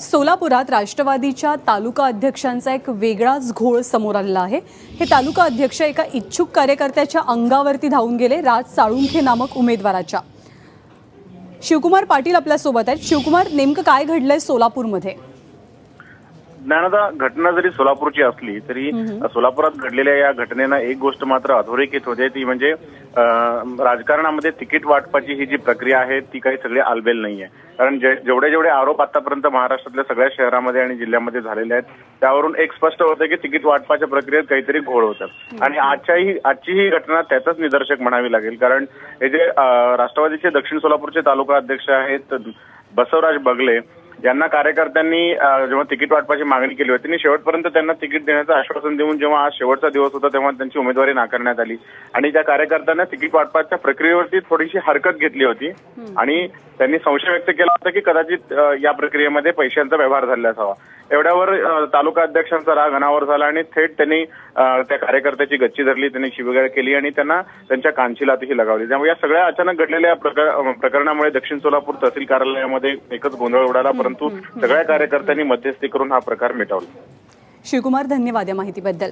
सोलापुरात राष्ट्रवादीच्या तालुका अध्यक्षांचा एक वेगळाच घोळ समोर आलेला आहे. हे तालुका अध्यक्ष एका इच्छुक कार्यकर्त्याच्या अंगावरती धावून गेले. राज साळुंखे नामक उमेदवाराच्या. शिवकुमार पाटील आपल्यासोबत आहेत. शिवकुमार नेमकं काय घडलंय सोलापूरमध्ये? ज्ञानदा घटना जरी सोलापूरची असली तरी सोलापुरात घडलेल्या या घटनेनं एक गोष्ट मात्र अधोरेखित होते ती म्हणजे राजकारणामध्ये तिकीट वाटपाची ही जी प्रक्रिया आहे ती काही सगळी आलबेल नाहीये. कारण जेवढे जेवढे आरोप आतापर्यंत महाराष्ट्रातल्या सगळ्या शहरामध्ये आणि जिल्ह्यामध्ये झालेले आहेत त्यावरून एक स्पष्ट होतं की तिकीट वाटपाच्या प्रक्रियेत काहीतरी घोळ होतात आणि आजच्याही आजची ही घटना त्याचंच निदर्शक म्हणावी लागेल. कारण हे जे राष्ट्रवादीचे दक्षिण सोलापूरचे तालुका अध्यक्ष आहेत बसवराज बगले यांना कार्यकर्त्यांनी जेव्हा तिकीट वाटपाची मागणी केली होती त्यांनी शेवटपर्यंत त्यांना तिकीट देण्याचं आश्वासन देऊन जेव्हा आज शेवटचा दिवस होता तेव्हा त्यांची उमेदवारी नाकारण्यात आली. आणि त्या कार्यकर्त्यांना तिकीट वाटपाच्या प्रक्रियेवरती थोडीशी हरकत घेतली होती. आणि त्यांनी संशय व्यक्त केला होता की कदाचित या प्रक्रियेमध्ये पैशांचा व्यवहार झाला असावा. एवढ्यावर तालुका अध्यक्षांचा राग अनावर झाला आणि थेट त्यांनी त्या कार्यकर्त्याची गच्ची धरली त्यांनी शिवीगाळ केली आणि त्यांना त्यांच्या कानशिलातही लगावली. त्यामुळे या सगळ्या अचानक घडलेल्या प्रकरणामुळे दक्षिण सोलापूर तहसील कार्यालयामध्ये एकच गोंधळ उडाला. परंतु सगळ्या कार्यकर्त्यांनी मध्यस्थी करून हा प्रकार मिटवला. शिवकुमार धन्यवाद या माहितीबद्दल.